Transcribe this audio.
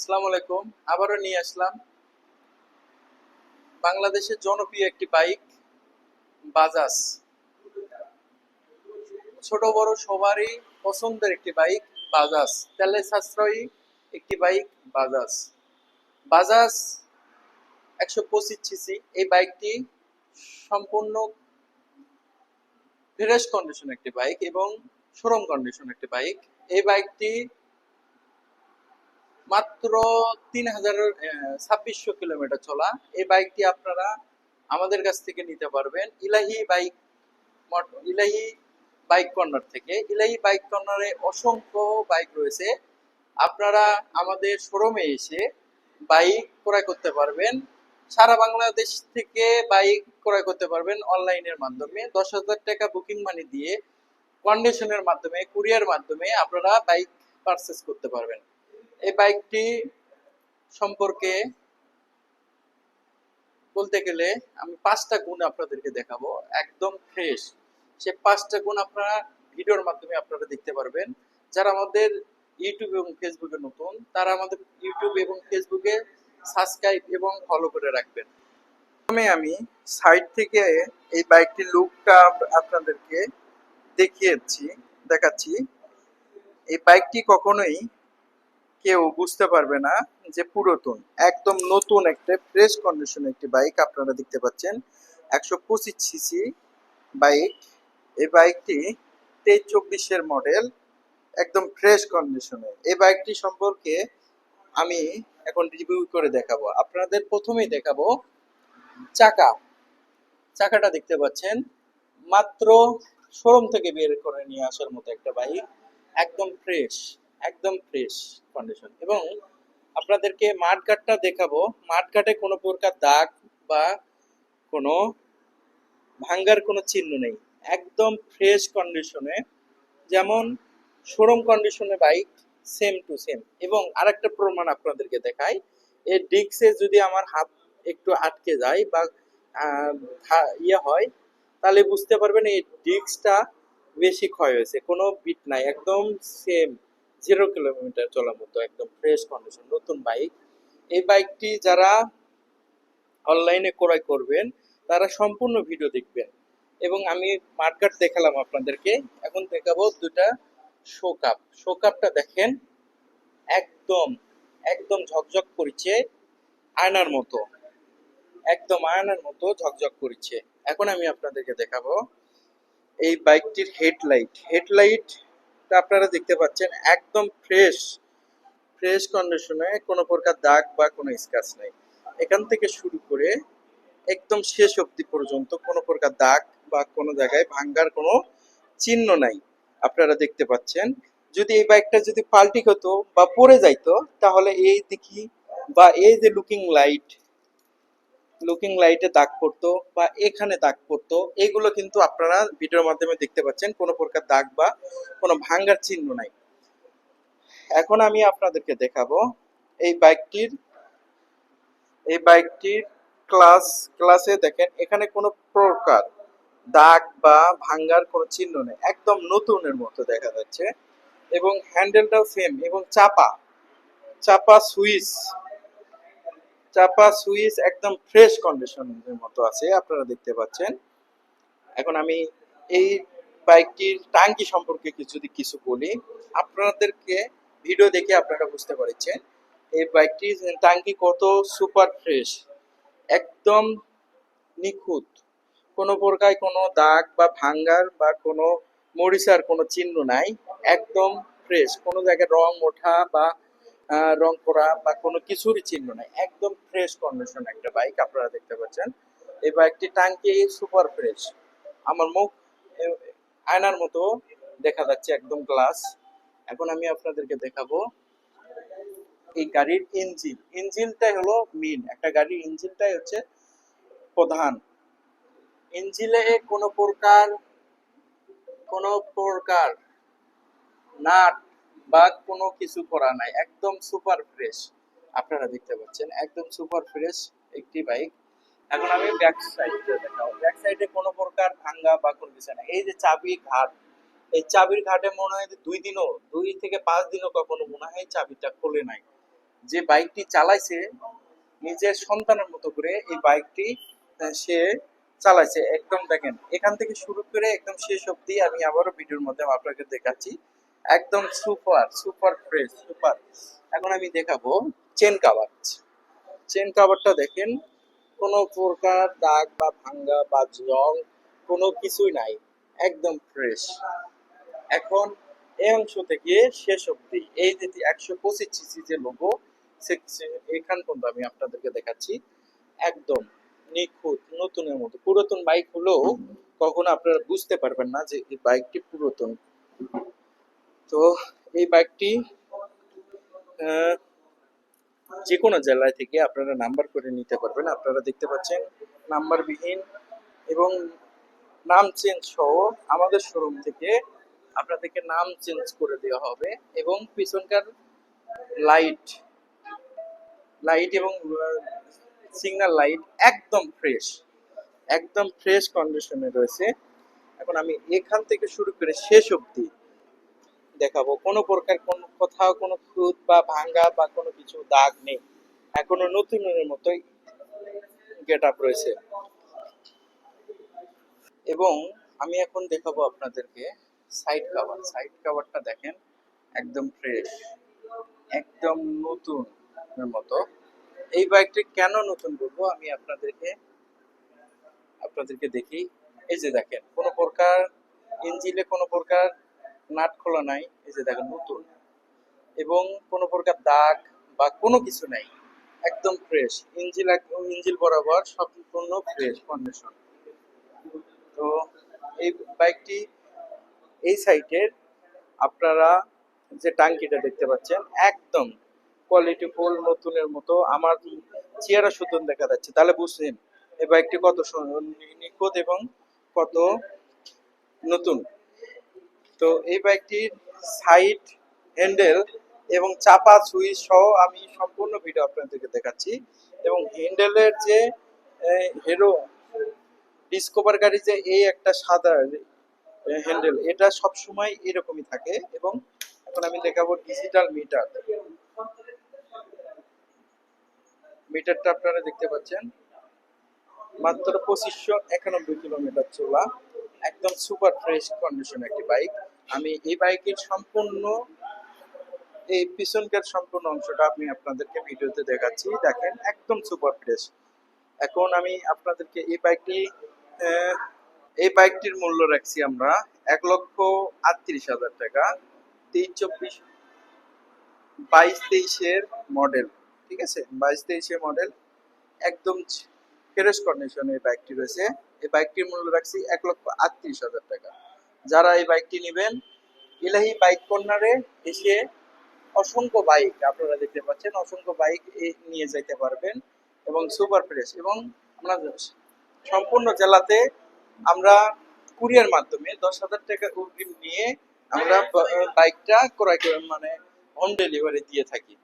আসসালামু আলাইকুম। আবারও নিয়ে আসলাম বাংলাদেশের জনপ্রিয় একটি বাইক, বাজাজ। ছোট, বড় সবারই পছন্দের একটি বাইক, বাজাজ। তেলে সাশ্রয়ী একটি বাইক, বাজাজ। বাজাজ একশো পঁচিশ সিসি। এই বাইকটি সম্পূর্ণ ফ্রেশ কন্ডিশন একটি বাইক এবং শোরুম কন্ডিশন একটি বাইক। এই বাইকটি মাত্র তিন হাজার ছাব্বিশশো কিলোমিটার চলা। এই বাইকটি আপনারা আমাদের কাছ থেকে নিতে পারবেন। ইলাহি বাইক ইলাহি বাইক কর্নার থেকে। ইলাহি বাইক কর্নারে অসংখ্য বাইক রয়েছে। আপনারা আমাদের শোরুমে এসে বাইক ক্রয় করতে পারবেন। সারা বাংলাদেশ থেকে বাইক ক্রয় করতে পারবেন অনলাইনের মাধ্যমে। দশ হাজার টাকা বুকিং মানি দিয়ে কন্ডিশনের মাধ্যমে কুরিয়ার মাধ্যমে আপনারা বাইক পারচেস করতে পারবেন। এই বাইকটি সম্পর্কে বলতে গেলে আমি পাঁচটা গুণ আপনাদেরকে দেখাবো। একদম ফ্রেশ সে পাঁচটা গুণ আপনারা ভিডিওর মাধ্যমে আপনারা দেখতে পারবেন। যারা আমাদের ইউটিউব এবং ফেসবুকে নতুন, তারা আমাদের ইউটিউব এবং ফেসবুকে সাবস্ক্রাইব এবং ফলো করে রাখবেন। প্রথমে আমি সাইড থেকে এই বাইকটির লুকটা আপনাদেরকে দেখিয়েছি, দেখাচ্ছি। এই বাইকটি কখনোই কেউ বুঝতে পারবে না যে পুরাতন, একদম নতুন একটা ফ্রেশ কন্ডিশন একটি বাইক আপনারা দেখতে পাচ্ছেন। একশো পঁচিশ সিসি বাইক এই বাইকটি তেইশ চব্বিশের মডেল একদম ফ্রেশ কন্ডিশনে এই বাইকটি সম্পর্কে আমি এখন রিভিউ করে দেখাবো। আপনাদের প্রথমেই দেখাবো চাকা। চাকাটা দেখতে পাচ্ছেন, মাত্র শোরুম থেকে বের করে নিয়ে আসার মতো একটা বাইক একদম ফ্রেশ একদম ফ্রেশ কন্ডিশন এবং আপনাদেরকে মাঠঘাটটা দেখাবো। মাঠঘাটে কোনো প্রকার দাগ বা কোনো ভাঙ্গার কোনো চিহ্ন নেই। একদম ফ্রেশ কন্ডিশনে যেমন শোরুম কন্ডিশনে বাইক সেম টু সেম এবং আরেকটা প্রমাণ আপনাদেরকে দেখাই। এই ডিক্সে যদি আমার হাত একটু আটকে যায় বা ইয়ে হয়, তাহলে বুঝতে পারবেন এই ডিক্সটা বেশি ক্ষয় হয়েছে। কোনো বিট নাই, একদম সেম জিরো কিলোমিটার চলার মতো একদম ফ্রেশ কন্ডিশন নতুন বাইক এই বাইকটি যারা অনলাইনে ক্রয় করবেন, তারা সম্পূর্ণ ভিডিও দেখবেন। এবং আমি মার্কেট দেখালাম আপনাদেরকে। এখন দেখাবো দুটা শোকাপ শোকাপটা দেখেন, একদম একদম ঝকঝক করছে, আয়নার মতো। একদম আয়নার মতো ঝকঝক করছে। এখন আমি আপনাদেরকে দেখাবো এই বাইকটির হেডলাইট হেডলাইট আপনারা দেখতে পাচ্ছেন, একদম ফ্রেশ ফ্রেশ কন্ডিশনে কোনো প্রকার দাগ বা কোনো স্ক্র্যাচ নেই। এখান থেকে শুরু করে একদম শেষ অবধি পর্যন্ত কোনো প্রকার দাগ বা কোনো জায়গায় ভাঙ্গার কোনো চিহ্ন নাই। আপনারা দেখতে পাচ্ছেন, যদি এই বাইকটা যদি পাল্টি হতো বা পড়ে যাইতো, তাহলে এই দিকি বা এই যে লুকিং লাইট লুকিং লাইটে দাগ পড়তো বা এখানে দাগ পড়তো, এগুলো কিন্তু আপনারা ভিডিওর মাধ্যমে দেখতে পাচ্ছেন, কোনো প্রকার দাগ বা কোনো ভাঙ্গার চিহ্ন নাই। এখন আমি আপনাদেরকে দেখাবো এই বাইকটির এই বাইকটির ক্লাস ক্লাসে দেখেন, এখানে কোনো প্রকার দাগ বা ভাঙ্গার কোনো চিহ্ন নেই, একদম নতুনের মতো দেখা যাচ্ছে। এবং হ্যান্ডেলটাও সেম এবং চাপা চাপা সুইচ চাপা সুইচ একদম ফ্রেশ কন্ডিশনের মতো আছে, আপনারা দেখতে পাচ্ছেন। এখন আমি এই বাইকটির টাঙ্কি সম্পর্কে কিছু যদি কিছু বলি, আপনাদেরকে ভিডিও দেখে আপনারা বুঝতে পারছেন, এই বাইকটির টাঙ্কি কত সুপার ফ্রেশ, একদম নিখুঁত। কোনো প্রকার কোনো দাগ বা ভাঙ্গার বা কোনো মরিচার কোনো চিহ্ন নাই, একদম ফ্রেশ। কোনো জায়গায় রং ওঠা বা রং করা বা কোনো কিছুরই চিহ্ন নাই। একদম ফ্রেশ কন্ডিশন একটা বাইক আপনারা দেখতে পাচ্ছেন। এই বাইকটি টাঙ্কি সুপার ফ্রেশ আমার মুখ আয়নার মতো দেখা যাচ্ছে একদম গ্লাস এখন আমি আপনাদেরকে দেখাবো এই গাড়ির ইঞ্জিন ইঞ্জিনটাই হলো মেন একটা গাড়ির ইঞ্জিনটাই হচ্ছে প্রধান। ইঞ্জিনে কোনো প্রকার কোনো প্রকার নাট বা কোনো কিছু করা নাই, একদম সুপার ফ্রেশ আপনারা দেখতে পাচ্ছেন, একদম সুপার ফ্রেশ একটি বাইক এখন আমি ব্যাক সাইডে দেখাবো। ব্যাক সাইডে কোনো প্রকার ভাঙ্গা বা কোনো কিছু না এই যে চাবি ঘাট, এই চাবির ঘাটে মনে হয় দুই দিনও, দুই থেকে পাঁচ দিনও কখনো মনে হয় চাবিটা খোলে নাই। যে বাইকটি চালাইছে, নিজের সন্তানের মতো করে এই বাইকটি সে চালাইছে। একদম দেখেন, এখান থেকে শুরু করে একদম শেষ অবধি আমি আবারও ভিডিওর মধ্যে আপনাকে দেখাচ্ছি। একদম সুপার সুপার ফ্রেশ, সুপার। এখন আমি দেখাবো চেন কাভার। চেন কাভারটা দেখেন, কোনো প্রকার দাগ বা ভাঙ্গা বা জং, কোনো কিছুই নাই, একদম ফ্রেশ। এখন এই অংশ থেকে শেষ অবধি, এই যে একশো পঁচিশ সিসি যে লোগো এখান পর্যন্ত আমি আপনাদেরকে দেখাচ্ছি। একদম নিখুঁত, নতুনের মতো। পুরাতন বাইক হলেও কখনো আপনারা বুঝতে পারবেন না যে এই বাইকটি পুরাতন। তো এই বাইকটি যে কোনো জেলায় থেকে আপনারা নাম্বার করে নিতে পারবেন। আপনারা দেখতে পাচ্ছেন নাম্বারবিহীন এবং নাম চেঞ্জ সহ আমাদের শোরুম থেকে আপনাদেরকে নাম চেঞ্জ করে দেওয়া হবে এবং পিছনকার লাইট লাইট এবং সিগন্যাল লাইট একদম ফ্রেশ একদম ফ্রেশ কন্ডিশনে রয়েছে। এখন আমি এখান থেকে শুরু করে শেষ অবধি দেখাবো। কোনো প্রকার কোনো কোথাও কোনো খুঁত বা ভাঙ্গা বা কোনো কিছু দাগ নেই। এখনও নতুনের মতোই গেট আপ রয়েছে। এবং আমি এখন দেখাবো আপনাদেরকে সাইড কাভার। সাইড কাভারটা দেখেন, একদম ফ্রেশ একদম নতুন মতো। এই বাইকটি কেন নতুন বলব? আমি আপনাদেরকে আপনাদেরকে দেখি। এই যে দেখেন, কোনো প্রকার ইঞ্জিনে কোনো প্রকার নাট খোলা নাই, এই যে দেখেন নতুন। এবং কোনো প্রকার দাগ বা কোনো কিছু নাই, একদম ফ্রেশ ইঞ্জিল ইঞ্জিল বরাবর সম্পূর্ণ ফ্রেশ কন্ডিশন তো এই বাইকটি এই সাইটের আপনারা যে টাঙ্কিটা দেখতে পাচ্ছেন, একদম কোয়ালিটি ফুল নতুনের মতো। আমার চেহারা সুতন দেখা যাচ্ছে, তাহলে বুঝছেন এই বাইকটি কত নিখুঁত এবং কত নতুন। তো এই বাইকটির সাইড হ্যান্ডেল এবং চাপা সুইচ সহ আমি সম্পূর্ণ ভিডিও আপনাদেরকে দেখাচ্ছি। এবং হ্যান্ডেলের যে হেরো ডিসকভার গাড়ি যে, এই একটা সাদা হ্যান্ডেল এটা সব সময় এরকমই থাকে এবং এখন আমি দেখাবো ডিজিটাল মিটার মিটারটা আপনারা দেখতে পাচ্ছেন। মাত্র পঁচিশশো একানব্বই কিলোমিটার চলা একদম সুপার ফ্রেশ কন্ডিশন একটি বাইক আমি এই বাইকের সম্পূর্ণ, এই পিছনকার সম্পূর্ণ অংশটা আমি আপনাদেরকে ভিডিওতে দেখাচ্ছি। দেখেন, একদম সুপার ফ্রেশ এখন আমি আপনাদেরকে এই বাইকটি এই বাইকটির মূল্য রাখছি আমরা এক লক্ষ আটত্রিশ হাজার টাকা, তেইশ চব্বিশ, বাইশ তেইশের মডেল ঠিক আছে? বাইশ তেইশের মডেল একদম ফ্রেশ কন্ডিশনে এই বাইকটি রয়েছে। এই বাইকটির মূল্য রাখছি এক লক্ষ আটত্রিশ হাজার টাকা। যারা এই বাইকটি নেবেন, ইলাহি বাইক কর্নারে এসে অসংখ্য বাইক আপনারা দেখতে পাচ্ছেন, অসংখ্য বাইক নিয়ে যেতে পারবেন এবং সুপার ফ্রেশ এবং আমরা সম্পূর্ণ জেলাতে আমরা কুরিয়ার মাধ্যমে দশ হাজার টাকা অগ্রিম নিয়ে আমরা বাইকটা ক্রয় করে মানে হোম ডেলিভারি দিয়ে থাকি।